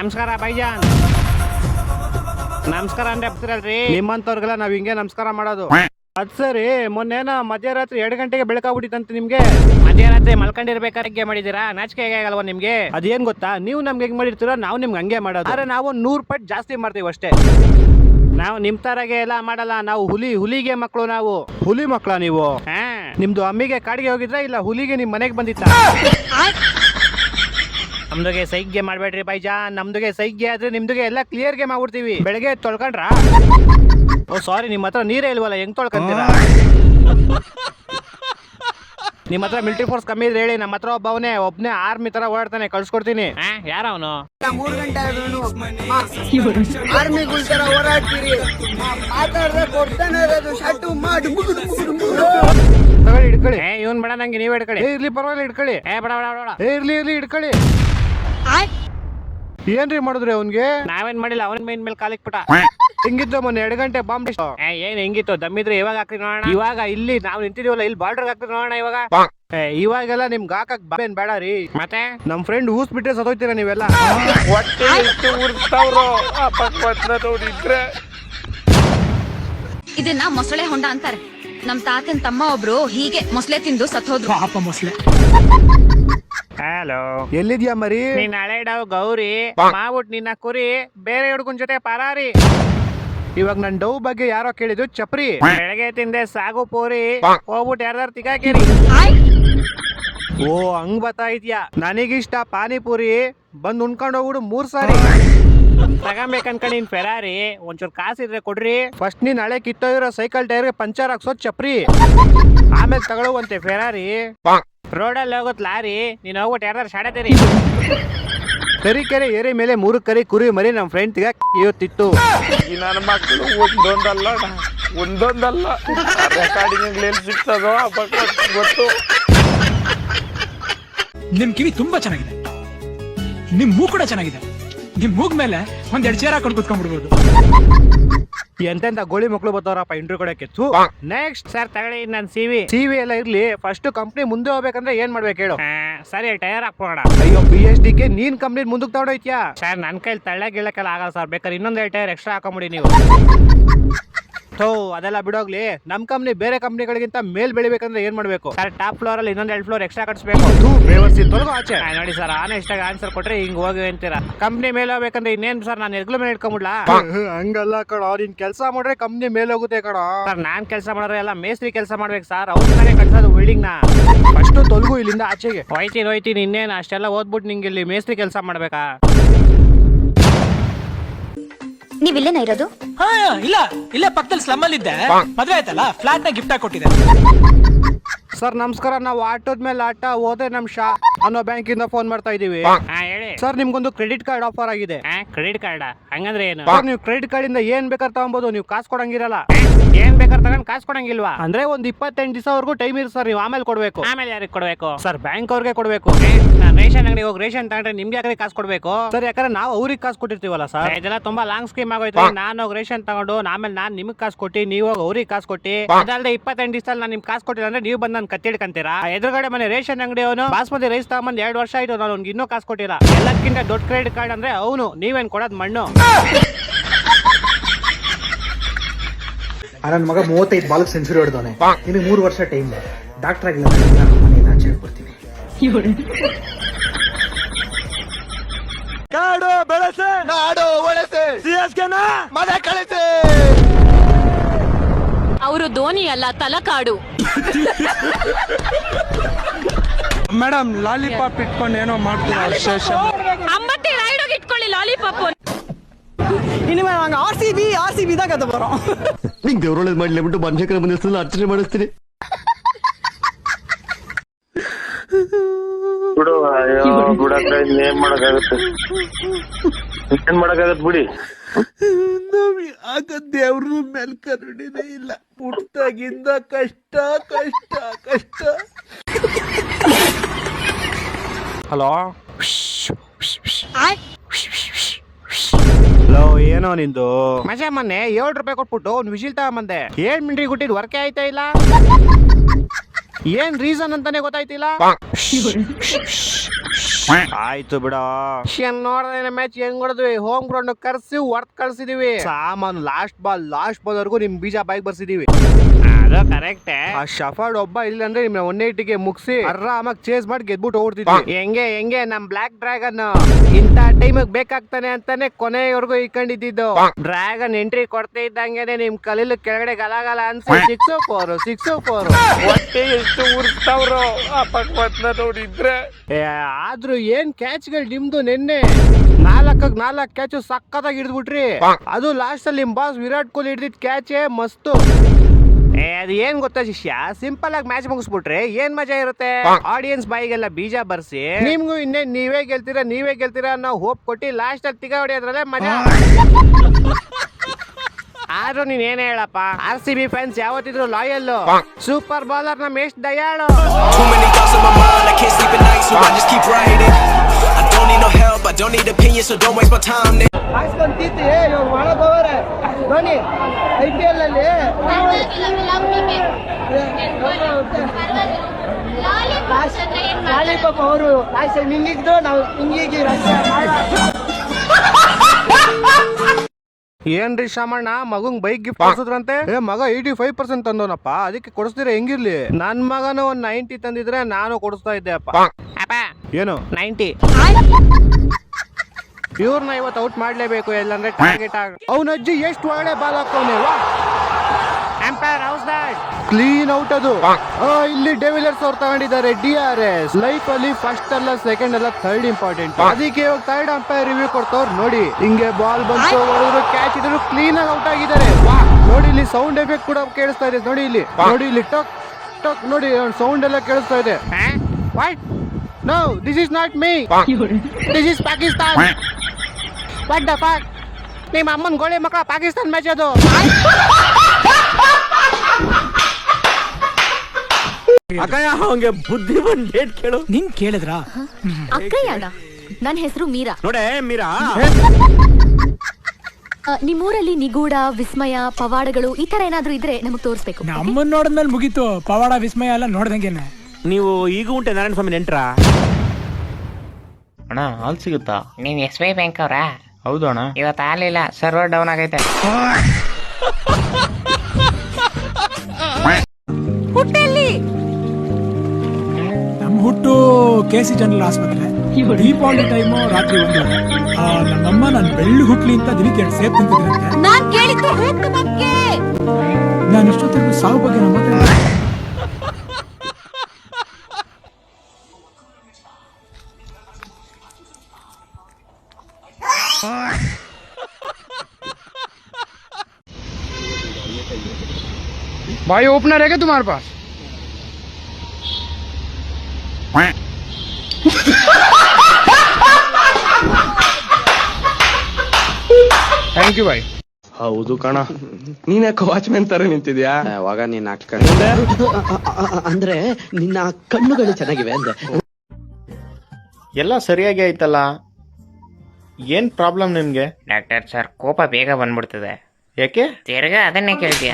ನಮಸ್ಕಾರ ಬೈಜಾನ್ ನಮಸ್ಕಾರ ಅಂದ್ರೆ ಬರ್ತೀರಲ್ರಿ ನಿಮ್ಮಂತವ್ರಿಗೆಲ್ಲ ನಾವ್ ಹಿಂಗೆ ನಮಸ್ಕಾರ ಮಾಡೋದು. ಅದ್ ಸರಿ ಮೊನ್ನೆನ ಮಧ್ಯರಾತ್ರಿ ಎರಡು ಗಂಟೆಗೆ ಬೆಳಕಾಗ್ಬಿಟ್ಟಿತ್ತಂತೆ ನಿಮ್ಗೆ? ಮಧ್ಯರಾತ್ರಿ ಮಲ್ಕೊಂಡಿರ್ಬೇಕಾದ್ರೆ ಹೆಂಗೆ ಮಾಡಿದೀರಾ ನಾಚಿಕೆ ಹೇಗೆ ಆಗಲ್ವಾ ನಿಮ್ಗೆ? ಅದೇನ್ ಗೊತ್ತಾ? ನೀವು ನಮ್ಗೆ ಹೆಂಗ್ ಮಾಡಿರ್ತೀರ ನಾವು ನಿಮ್ಗೆ ಹಂಗೆ ಮಾಡೋದು. ಆದ್ರೆ ನಾವು ನೂರ್ ಪಟ್ ಜಾಸ್ತಿ ಮಾಡ್ತೀವಿ ಅಷ್ಟೇ. ನಾವು ನಿಮ್ ತರಗೆ ಎಲ್ಲ ಮಾಡಲ್ಲ ನಾವು ಹುಲಿ ಹುಲಿಗೆ ಮಕ್ಕಳು ನಾವು. ಹುಲಿ ಮಕ್ಕಳ ನೀವು? ಹಾ. ನಿಮ್ದು ಅಮ್ಮಿಗೆ ಕಾಡಿಗೆ ಹೋಗಿದ್ರ ಇಲ್ಲ ಹುಲಿಗೆ ನಿಮ್ ಮನೆಗೆ ಬಂದಿತ್ತ? ನಮ್ದುಗೆ ಸೈಗ್ಯ ಮಾಡ್ಬೇಡ್ರಿ ಬೈಜಾ ನಮ್ದುಗೆ ಸೈಗ್ಯ ಆದ್ರೆ ನಿಮ್ದುಗೆ ಎಲ್ಲ ಕ್ಲಿಯರ್ಗೆ ಮಾಡ್ಬಿಡ್ತೀವಿ ಬೆಳಗ್ಗೆ ತೊಳ್ಕೊಂಡ್ರ? ಓ ಸಾರಿ ನಿಮ್ಮ ಹತ್ರ ನೀರೇ ಇಲ್ವಲ್ಲ ಹೆಂಗ್ ತೊಳ್ಕೊಂತೀರಾ? ನಿಮ್ಮ ಹತ್ರ ಮಿಲಿಟರಿ ಫೋರ್ಸ್ ಕಮ್ಮಿ ಇದ್ರೆ ಹೇಳಿ ನಮ್ಮ ಹತ್ರ ಒಬ್ಬವನೇ ಒಬ್ನೇ ಆರ್ಮಿ ತರ ಓಡಾಡ್ತಾನೆ ಕಳ್ಸ್ಕೊಡ್ತೀನಿ. ಯಾರ ಅವನು? ಮೂರ್ ಗಂಟೆ ಆದ್ರೂ ಆರ್ಮಿಗಳ ತರ ಹೋರಾಡ್ತೀರಿ ಮಾತಾಡ್ದೆ ಕೊಡ್ತಾನೆ ಇರೋದು ಶಟು ಮಾಡಿ ಮುಗುಡು ಮುಗುಡು ಮುಗುಡು ತಗೊಳ್ಳಿ ಹಿಡ್ಕೊಳ್ಳಿ. ಏ ಇವನ್ ಬೇಡ ನಂಗೆ ನೀವ್ ಹಿಡ್ಕೊಳ್ಳಿ. ಏ, ಇರ್ಲಿ ಪರವಾಗಿಲ್ಲ ಹಿಡ್ಕೊಳ್ಳಿ. ಏ ಬೇಡ ಬೇಡ ಇರ್ಲಿ ಇರ್ಲಿ ಹಿಡ್ಕೊಳ್ಳಿ. ಏನ್ರಿ ಮಾಡಿದ್ರಿ ಅವನ್ಗೆ? ನಾವೇನ್ ಮಾಡಿಲ್ಲ ಅವನ ಮೈನ್ ಮೇಲೆ ಕಾಲಿಕ್ ಪುಟ. ಹಿಂಗಿತ್ತು ಮೊನ್ನೆ ಎರಡು ಗಂಟೆ ಬಾಂಬ್ ಏನ್ ಹೆಂಗಿತ್ತು? ದಮ್ಮಿದ್ರೆ ಇವಾಗ ಹಾಕ್ರಿ ನೋಡೋಣ. ಇವಾಗ ಇಲ್ಲಿ ನಾವು ನಿಂತಿದೀವಲ್ಲ ಇಲ್ಲಿ ಬಾರ್ಡರ್ ಹಾಕ್ರಿ ನೋಡೋಣ ಇವಾಗ. ಏ, ಇವಾಗೆಲ್ಲ ನಿಮ್ಗೆ ಹಾಕಕ್ ಬೇನ್ ಬೇಡ ರೀ. ಮತ್ತೆ? ನಮ್ ಫ್ರೆಂಡ್ ಊಸ್ ಬಿಟ್ರೆ ಸದೋಯ್ತೀರಾ ನೀವೆಲ್ಲ? ಇದನ್ನ ಮೊಸಳೆ ಹೊಂಡ ಅಂತಾರೆ. ನಮ್ ತಾತನ್ ತಮ್ಮ ಒಬ್ರು ಹೀಗೆ ಮೊಸಳೆ ತಿಂದು ಸತ್ತೋದ್ರು. ಪಾಪ ಮೊಸಳೆ. ಹಲೋ. ಎಲ್ಲಿದ್ಯಾ ಮರಿ? ನೀನ್ ಹಳೆಡಾವ್ ಗೌರಿ ಮಾವುಟ್ ನಿನ್ನ ಕುರಿ ಬೇರೆ ಹುಡುಗನ್ ಜೊತೆ ಪರಾರಿ. ಇವಾಗ ನನ್ ಡೌ ಬಗ್ಗೆ ಯಾರೋ ಕೇಳಿದ್ರು ಚಪ್ರಿ. ಬೆಳಗ್ಗೆ ತಿಂದೆ ಸಾಗು ಪೂರಿ ಹೋಗ್ಬಿಟ್ಟು ಯಾರ್ದಾರು ತಿಗಾಕಿರಿ. ಓ ಹಂಗ್ ಬತ್ತಾ ಇದ್ಯಾ? ನನಗಿಷ್ಟ ಪಾನಿಪುರಿ ಬಂದ್ ಉಣ್ಕೊಂಡ್ ಹೋಗ್ಬಿಡು ಮೂರ್ ಸಾರಿ. ತಗೊಂಬೇಕನ್ಕೊಂಡ್ ನೀನ್ ಫೆರಾರಿ ಒಂಚೂರ್ ಕಾಸಿದ್ರೆ ಕೊಡ್ರಿ. ಫಸ್ಟ್ ನೀನ್ ಹಳೆ ಕಿತ್ತೋಗಿರೋ ಸೈಕಲ್ ಟೈರ್ಗೆ ಪಂಚರ್ ಹಾಕ್ಸೋದ್ ಚಪ್ರಿ. ಆಮೇಲೆ ತಗೊಳ್ಳುವಂತೆ ಫೆರಾರಿ ರೋಡಲ್ಲಿ ಹೋಗುತ್ ಲಾರಿ ನೀನ್ ಹೋಗ್ಬಿಟ್ಟು ಯಾರ್ದಾರು ಶಾಡತೀರಿ ಕರಿ ಏರಿ ಮೇಲೆ ಮೂರು ಕರಿ ಕುರಿ ಮರಿ ನಮ್ಮ ಫ್ರೆಂಡ್ ತಿಗ ಇವತ್ತಿತ್ತು ಈ ನನ್ನ ಮಕ್ಕಳು ಒಂದೊಂದಲ್ಲ ಒಂದೊಂದಲ್ಲ. ರೆಕಾರ್ಡಿಂಗ್ ಎಲ್ಲಿ ಸಿಗ್ತದೋ ಗೊತ್ತು. ನಿಮ್ ಕಿವಿ ತುಂಬಾ ಚೆನ್ನಾಗಿದೆ. ನಿಮ್ ಮೂ ಕೂಡ ಚೆನ್ನಾಗಿದೆ. ನಿಮ್ ಮೂಗ್ ಮೇಲೆ ಒಂದ್ ಎರಡ್ ಚೇರ್ ಹಾಕೊಂಡು ಕುತ್ಕೊಂಡ್ಬಿಡ್ಬೋದು. ಎಂತೆಂತ ಗೋಳಿ ಮಕ್ಳು ಬರ್ತಾವ್ರಪ್ಪ ಇಂಟರ್ವ್ಯೂ ಕೊಡಕ್ಕೆ ನೆಕ್ಸ್ಟ್ ಸರ್ ತಗೊಳ್ಳಿ ನನ್ ಸಿವಿ ಸಿವಿ ಎಲ್ಲ ಇರ್ಲಿ ಫಸ್ಟ್ ಕಂಪ್ನಿ ಮುಂದೆ ಹೋಗ್ಬೇಕಂದ್ರೆ ಏನ್ ಮಾಡ್ಬೇಕು ಹೇಳು. ಸರಿ ಟೈರ್ ಹಾಕೋಣ ಅಯ್ಯೋ ಪಿ ಎಚ್ ಡಿ ಗೆ ನೀನ್ ಕಂಪ್ನಿ ಮುಂದಕ್ಕೆ ತಗೊಂಡೋಯ್ತ್ಯಾ? ಸರ್ ನನ್ ಕೈಲಿ ತಳ್ಳ ಇಳಕ್ಕೆಲ್ಲ ಆಗಲ್ಲ ಸರ್ ಬೇಕಾದ್ರೆ ಇನ್ನೊಂದ್ ಎರಡು ಟೈರ್ ಎಕ್ಸ್ಟ್ರಾ ಹಾಕೊಂಬಿಡಿ ನೀವು. ಥೋ ಅದೆಲ್ಲ ಬಿಡೋಗ್ಲಿ. ನಮ್ ಕಂಪ್ನಿ ಬೇರೆ ಕಂಪ್ನಿಗಳಿಗಿಂತ ಮೇಲ್ ಬೆಳಿಬೇಕಂದ್ರೆ ಏನ್ ಮಾಡ್ಬೇಕು? ಸರ್ ಟಾಪ್ ಫ್ಲೋರ್ ಅಲ್ಲಿ ಇನ್ನೊಂದ್ ಎರಡು ಫ್ಲೋರ್ ಎಕ್ಸ್ಟ್ರಾ ಕಟ್ಸ್ಬೇಕು. ತೊಲಗು ಆಚೆ. ನೋಡಿ ಸರ್ ಆನೆಸ್ಟ್ ಆಗಿ ಆನ್ಸರ್ ಕೊಟ್ರೆ ಹಿಂಗ್ ಹೋಗಿ ಅಂತೀರಾ. ಕಂಪ್ನಿ ಮೇಲೆ ಹೋಗ್ಬೇಕಂದ್ರೆ ಇನ್ನೇನ್ ಸರ್ ನಾನು ಎಗ್ಲ ಮೇಲೆ ಇಟ್ಕೊಂಬಿಡ್ಲಾ? ಹಂಗಲ್ಲ ಕಣ ನಿನ್ ಕೆಲಸ ಮಾಡ್ರೆ ಕಂಪ್ನಿ ಮೇಲೆ ಹೋಗುತ್ತೆ ಕಣ. ಸರ್ ನಾನ್ ಕೆಲಸ ಮಾಡೋರು ಎಲ್ಲ ಮೇಸ್ತ್ರಿ ಕೆಲಸ ಮಾಡ್ಬೇಕು ಸರ್ ಅವ್ರ ತಾನೇ ಕಟ್ಸೋದು ಬಿಲ್ಡಿಂಗ್ನ. ಫಸ್ಟ್ ತೊಲಗು ಇಲ್ಲಿಂದ ಆಚೆಗೆ. ಹೋಯ್ತೀನಿ ಹೋಯ್ತೀನಿ ಇನ್ನೇನು ಅಷ್ಟೆಲ್ಲ ಓದ್ಬಿಟ್ಟು ನಿಂಗೆ ಇಲ್ಲಿ ಮೇಸ್ತ್ರಿ ಕೆಲಸ ಮಾಡ್ಬೇಕಾ? ನೀವಿಲ್ಲೇನ ಇರೋದು? ಹಾ ಇಲ್ಲ ಇಲ್ಲೇ ಪಕ್ಕದಲ್ಲಿ ಸ್ಲಮ್ ಅಲ್ಲಿ ಇದ್ದೆ ಮದ್ವೆ ಆಯ್ತಲ್ಲ ಫ್ಲಾಟ್ನ ಗಿಫ್ಟ್ ಕೊಟ್ಟಿದೆ ಸರ್ ನಮಸ್ಕಾರ ನಾವು ಆಟೋದ ಮೇಲೆ ಆಟ ಹೋದ್ರೆ ನಮ್ ಶಾ ಅನ್ನೋ ಬ್ಯಾಂಕ್ ಇಂದ ಫೋನ್ ಮಾಡ್ತಾ ಇದೀವಿ. ಹೇಳಿ. ಸರ್ ನಿಮ್ಗೊಂದು ಕ್ರೆಡಿಟ್ ಕಾರ್ಡ್ ಆಫರ್ ಆಗಿದೆ. ಕ್ರೆಡಿಟ್ ಕಾರ್ಡ್ ಹಂಗಂದ್ರೆ ಏನು? ಸರ್ ನೀವು ಕ್ರೆಡಿಟ್ ಕಾರ್ಡ್ ಇಂದ ಏನ್ ಬೇಕಾದ್ರೆ ತಗೊಬಹುದು ನೀವು ಕಾಸು ಕೊಡಂಗಿರಲ್ಲ. ಏನ್ ಬೇಕಾದ್ರೆ ತಗೊಂಡ್ ಕಾಸು ಕೊಡಂಗಿಲ್ವಾ? ಅಂದ್ರೆ ಒಂದ್ ಇಪ್ಪತ್ತೆಂಟು ದಿವಸವರೆಗೂ ಟೈಮ್ ಇರ್ ಸರ್ ನೀವು ಆಮೇಲೆ ಕೊಡ್ಬೇಕು. ಆಮೇಲೆ ಯಾರಿಗೆ ಕೊಡ್ಬೇಕು? ಸರ್ ಬ್ಯಾಂಕ್ ಅವ್ರಿಗೆ ಕೊಡ್ಬೇಕು. ನಾನು ರೇಷನ್ ಅಂಗಡಿ ಹೋಗಿ ರೇಷನ್ ತಗೊಂಡ್ರೆ ನಿಮ್ಗೆ ಯಾಕಂದ್ರೆ ಕಾಸು ಕೊಡ್ಬೇಕು? ಸರ್ ಯಾಕಂದ್ರೆ ನಾವು ಅವ್ರಿಗೆ ಕಾಸು ಕೊಟ್ಟಿರ್ತೀವಲ್ಲ ಸರ್ ಇದೆಲ್ಲ ತುಂಬಾ ಲಾಂಗ್ ಸ್ಕೀಮ್ ಆಗೋಯ್ತು ನಾನು ಹೋಗಿ ರೇಷನ್ ತಗೊಂಡು ಆಮೇಲೆ ನಾನು ನಿಮ್ಗೆ ಕಾಸು ಕೊಟ್ಟಿ ನೀವು ಹೋಗಿ ಅವ್ರಿಗೆ ಕಾಸು ಕೊಟ್ಟಿ ಅದಲ್ಲದೆ ಇಪ್ಪತ್ತೆಂಟು ದಿವಸದಲ್ಲಿ ನಾನು ನಿಮ್ಗೆ ಕಾಸು ಕೊಟ್ಟಿಲ್ಲ ಅಂದ್ರೆ ನೀವು ಬಂದು ನಾನು ಕತ್ತಿಡ್ಕಂತೀರಾ ಎದುರುಗಡೆ ಮನೆ ರೇಷನ್ ಅಂಗಡಿ ಅವನು ಬಾಸ್ಮತಿ ರೈಸ್ ತಗೊಂಡ್ ಎರಡು ವರ್ಷ ಆಯ್ತು ನಾನು ಅವ್ನಿಗೆ ಇನ್ನೂ ಕಾಸು ಕೊಟ್ಟಿಲ್ಲ. ಎಲ್ಲಕ್ಕಿಂತ ದೊಡ್ಡ ಕ್ರೆಡಿಟ್ ಕಾರ್ಡ್ ಅಂದ್ರೆ ಅವನು ನೀವೇನ್ ಕೊಡೋದು ಮಣ್ಣು. ಆ ನನ್ನ ಮಗ ಮೂವತ್ತೈದು ಬಾಲಕ್ ಸೆಂಚುರಿ ಹೊಡೆದವನೆ. ನಿನಗೆ ಮೂರು ವರ್ಷ ಟೈಮ್ ಡಾಕ್ಟರ್ ಆಗಿಲ್ಲ ಮನೆಯಿಂದ ಆಚೆ ಬರ್ತೀನಿ ಕಾಡು ಬೆಳೆಸೆ. ನಾಡು ಒಳಸೆ. ಸಿಎಸ್ಕೆನ ಎಸ್ ಮನೆ ಕಳಿಸಿ. ಅವರು ಧೋನಿ ಅಲ್ಲ ತಲಕಾಡು. ಮೇಡಮ್ ಲಾಲಿಪಾಪ್ ಇಟ್ಕೊಂಡು ಏನೋ ಮಾಡ್ತೀರಾ ಶೇಷ ಅಂಬತ್ತಿ ರೈಡೋಗಿ ಇಟ್ಕೊಳ್ಳಿ ಲಾಲಿಪಾಪ್ ಇನಿಮೇ ನಂಗೆ R C B R C B ದಾಗ ಅದು ಬರೋ ನಿಂಗೆ ದೇವ್ರ ಒಳ್ಳೇದು ಮಾಡ್ಲಿ ಬಿಟ್ಟು ಮನುಷ್ಯಕರ ಬಂದಿರ್ತೀನಿ ಅರ್ಚನೆ ಮಾಡಿಸ್ತೀನಿ ಬಿಡು ಅಯ್ಯೋ ಬಿಡಕ್ಕ ಏನ್ ಮಾಡಕ್ಕಾಗತ್ತೆ ಏನ್ ಮಾಡಕ್ಕಾಗತ್ತೆ ಬಿಡಿ ಆಗ ದೇವ್ರ ಮೇಲ್ ಕರುಣಿನೇ ಇಲ್ಲ ಪುಟ್ಟಾಗಿಂದ ಕಷ್ಟ ಕಷ್ಟ ಕಷ್ಟ ಹಲೋ ಹಲೋ ಏನೋ ನಿಂದು? ಮಜಾ ಮೊನ್ನೆ ಏಳು ರೂಪಾಯಿ ಕೊಟ್ಬಿಟ್ಟು ಒಂದು ವಿಜಿಲ್ ತಗೊಂಬಂದೆ. ಏಳು ಮಿಂಟ್ರಿ ಗುಟ್ಟಿದ್ ವರ್ಕೆ ಆಯ್ತಾ ಇಲ್ಲ? ಏನ್ ರೀಸನ್ ಅಂತಾನೆ ಗೊತ್ತಾಯ್ತಿಲ್ಲ? ಆಯ್ತು ಬಿಡ. ನೋಡಿದ್ರೆ ಮ್ಯಾಚ್ ಹೆಂಗ್ ಹೊಡೆದ್ವಿ? ಹೋಮ್ ಗ್ರೌಂಡ್ ಕರ್ಸಿ ಹೊರ್ತ್ ಕಳ್ಸಿದೀವಿ. ಸಾಮಾನು ಲಾಸ್ಟ್ ಬಾಲ್ ಲಾಸ್ಟ್ ಬಾಲ್ ವರ್ಗು ನಿಮ್ ಬೀಜ ಬೈಕ್ ಬರ್ಸಿದೀವಿ. ಅದು ಕರೆಕ್ಟ್. ಆ ಶಫರ್ಡ್ ಒಬ್ಬ ಇಲ್ಲ ಅಂದ್ರೆ ನಿಮ್ನ ಒನ್ ಏಟಿಗೆ ಮುಗಿಸಿ ಆರಾಮಾಗಿ ಚೇಸ್ ಮಾಡಿ ಗೆದ್ಬಿಟ್ಟು ಓಡ್ತಿದ್ವಿ. ಹೆಂಗೆ ಹೆಂಗೆ? ನಮ್ ಬ್ಲಾಕ್ ಡ್ರ್ಯಾಗನ್ ಇಂತ ಟೈಮ್ ಬೇಕಾಗ್ತಾನೆ ಅಂತಾನೆ ಕೊನೆಯವರೆಗೂ ಇಟ್ಕೊಂಡಿದ್ದು ಡ್ರ್ಯಾಗನ್ ಎಂಟ್ರಿ ಕೊಡ್ತಾ ಇದ್ದಂಗೆನೆ ನಿಮ್ ಕಲಿಲು ಕೆಳಗಡೆ ಗಲಗಲ ಅನ್ಸಿ. ಸಿಕ್ಸ್ ಫೋರ್ ಸಿಕ್ಸ್ ಫೋರ್ ಹೊಟ್ಟೆ ಎಷ್ಟು ಪಕ್ವತ್ನ ನೋಡಿದ್ರೆ. ಆದ್ರೂ ಏನ್ ಕ್ಯಾಚ್ಗಳು ನಿಮ್ದು ನಿನ್ನೆ? ನಾಲ್ಕಕ್ ನಾಲ್ಕ್ ಕ್ಯಾಚ್ ಸಕ್ಕತ್ತಾಗಿ ಹಿಡಿದ್ಬಿಟ್ರಿ. ಅದು ಲಾಸ್ಟ್ ಅಲ್ಲಿ ನಿಮ್ ಬಾಸ್ ವಿರಾಟ್ ಕೊಹ್ಲಿ ಹಿಡಿದಿದ್ ಕ್ಯಾಚೇ ಮಸ್ತು. ಏ ಅದು ಏನ್ ಗೊತ್ತಾ ಶಿಷ್ಯ? ಸಿಂಪಲ್ ಆಗಿ ಮ್ಯಾಚ್ ಮುಗಿಸ್ಬಿಟ್ರೆ ಏನ್ ಮಜಾ ಇರುತ್ತೆ? ಆಡಿಯನ್ಸ್ ಬಾಯಿಗೆಲ್ಲ ಬೀಜ ಬರ್ಸಿ. ನಿಮ್ಗೂ ಇನ್ನೇ ನೀವೇ ಗೆಲ್ತೀರಾ ನೀವೇ ಗೆಲ್ತೀರಾ ಅನ್ನೋ ಹೋಪ್ ಕೊಟ್ಟು ಲಾಸ್ಟ್ ಅಲ್ಲಿ ತಿಗ ಹೊಡಿಯೋದ್ರಲ್ಲೇ ಮಜಾ. ಆದ್ರೂ ನೀನ್ ಏನ್ ಹೇಳಪ್ಪ? ಆರ್ ಸಿ ಬಿ ಫ್ಯಾನ್ಸ್ ಯಾವತ್ತಿದ್ರು ಲಾಯಲ್ ಸೂಪರ್ ಬೌಲರ್ ನಮ್ ಎಷ್ಟ್ ದಯಾಳು. Need no help, I don't need opinions, so don't waste my time. nigga. ಹಾಕ್ಸ್ಕೊಂತಿದ್ದಿ ಇವಾಗ ಮಾಡಬೋರೆ ಧೋನಿ ಐ ಪಿ ಎಲ್ ಅಲ್ಲಿ. ಲಾಲಿಪಾಪ ಅವರು ಲಾಸ್ಟ್ ಟೈಮ್ ಹಿಂಗಿದ್ರು ನಾವು ಹಿಂಗಿಗಿ ಏನ್ರಿ ಶಾಮಣ್ಣ ಮಗಂಗ್ ಬೈಕ್ ಗಿಫ್ಟ್ ಕೊಡ್ಸಿದ್ರಂತೆ? ಏ ಮಗ ಏಯ್ಟಿ ಫೈವ್ ಪರ್ಸೆಂಟ್ ತಂದೋನಪ್ಪ ಅದಕ್ಕೆ ಕೊಡಿಸ್ತೀರ ಹೆಂಗಿರ್ಲಿ? ನನ್ ಮಗನು ಒಂದ್ ನೈಂಟಿ ತಂದಿದ್ರೆ ನಾನು ಕೊಡಿಸ್ತಾ ಇದ್ದೆ ಅಪ್ಪ. ಏನು? ನೈಂಟಿ. ಇವ್ರನ್ನ ಇವತ್ತು ಔಟ್ ಮಾಡಲೇಬೇಕು ಇಲ್ಲಾಂದ್ರೆ ಟಾರ್ಗೆಟ್ ಆಗ ಅವ್ನ ಅಜ್ಜಿ ಎಷ್ಟು ಒಳ್ಳೆ ball ಹಾಕೋನೆ umpire how's that clean out ಅದು. ಇಲ್ಲಿ ಡೆವಿಲರ್ಸ್ ಅವ್ರು ತಗೊಂಡಿದ್ದಾರೆ ಡಿ ಆರ್ ಎಸ್ ಲೈಫ್ ಅಲ್ಲಿ ಫಸ್ಟ್ ಅಲ್ಲ ಸೆಕೆಂಡ್ ಅಲ್ಲ ಥರ್ಡ್ ಇಂಪಾರ್ಟೆಂಟ್ ಅದಕ್ಕೆ ಇವಾಗ ಥರ್ಡ್ ಅಂಪೈರ್ ರಿವ್ಯೂ ಕೊಡ್ತವ್ರು ನೋಡಿ. ಹಿಂಗೆ ಬಾಲ್ ಬಂತು ಹೊಡೆದ್ರು ಕ್ಯಾಚ್ ಇದ್ರು ಕ್ಲೀನ್ ಆಗಿ ಔಟ್ ಆಗಿದ್ದಾರೆ. ವಾ ನೋಡಿ ಇಲ್ಲಿ ಸೌಂಡ್ ಎಫೆಕ್ಟ್ ಕೂಡ ಕೇಳಿಸ್ತಾ ಇದೆ ನೋಡಿ ಇಲ್ಲಿ. ನೋಡಿ ಇಲ್ಲಿ ಟಕ್ ಟಕ್ ನೋಡಿ ಸೌಂಡ್ ಎಲ್ಲ ಕೇಳಿಸ್ತಾ ಇದೆ. What no this is not me this is Pakistan What the fuck? ನಿಮ್ಮ ಅಮ್ಮನ ಗೋಳಿ ಮಕ್ಕಳ ಪಾಕಿಸ್ತಾನ್ ಮ್ಯಾಚ್ ಅದು. ನಿನ್ ಕೇಳಿದ್ರಾ? ಅಕ್ಕಯ್ಯನ? ನನ್ನ ಹೆಸರು ಮೀರಾ. ನೋಡೆ ಮೀರಾ. ಆ, ನಿಮ್ಮೂರಲ್ಲಿ ನಿಗೂಢ ವಿಸ್ಮಯ ಪವಾಡಗಳು ಈ ತರ ಏನಾದ್ರೂ ಇದ್ರೆ ನಮಗ್ ತೋರಿಸ್ಬೇಕು ನಮ್ಮನ್ ನೋಡಿದ್ಮೇಲೆ ಮುಗೀತು. ಪವಾಡ ವಿಸ್ಮಯ ಎಲ್ಲ ನೋಡ್ದಂಗೆನೆ. ನೀವು ಈಗ ಉಂಟೆ ನಾರಾಯಣ ಸ್ವಾಮಿ ನೆಂಟ್ರಾ? ಅಣ್ಣ ಹಾಲ್ ಸಿಗುತ್ತಾ? ನೀವ್ ಎಸ್ ಬಿ ಐ ಬ್ಯಾಂಕ್ ಅವ್ರಾ? ಹೌದು ಅಣ್ಣ. ಇವತ್ತು ಹಾಲಿಲ್ಲ ಸರ್ವರ್ ಡೌನ್ ಆಗೈತೆ. ನಮ್ ಹುಟ್ಟು ಕೆ ಸಿ ಜನರಲ್ ಆಸ್ಪತ್ರೆ. ದೀಪಾವಳಿ ಟೈಮು ರಾತ್ರಿ ಒಂದು. ನಮ್ಮಮ್ಮ ನಾನು ಬೆಳ್ಳಿ ಹುಟ್ಲಿ ಅಂತ ದಿನಕ್ಕೆ ಎರಡು ತಿಂತಿದ್ರಂತೆ. ನಾನ್ ಕೇಳಿದ್ದು ಹೆಣ್ಣು ಬಗ್ಗೆ ನಾನು ಇಷ್ಟೊತ್ತಿಗೂ ಸಾವು ಬಗ್ಗೆ ನಮ್ಮ ಮಾತಾಡ भाई ओपनर है क्या तुम्हारे पास थैंक यू भाई ಹೌದು ಕಣ ನೀನ್ ಯಾಕೆ ವಾಚ್ಮೆನ್ ತರ ನಿಂತಿದ್ಯಾ ಅವಾಗ ನೀನ್ ಅಂದ್ರೆ ನಿನ್ನ ಕಣ್ಣುಗಳು ಚೆನ್ನಾಗಿವೆ ಅಂದೆ ಎಲ್ಲ ಸರಿಯಾಗಿ ಆಯ್ತಲ್ಲ ಏನ್ ಪ್ರಾಬ್ಲಮ್ ನಿಮ್ಗೆ ಡಾಕ್ಟರ್ ಸರ್ ಕೋಪ ಬೇಗ ಬಂದ್ಬಿಡ್ತದೆ ಯಾಕೆ ತಿರ್ಗಾ ಅದನ್ನೇ ಕೇಳ್ತೀಯ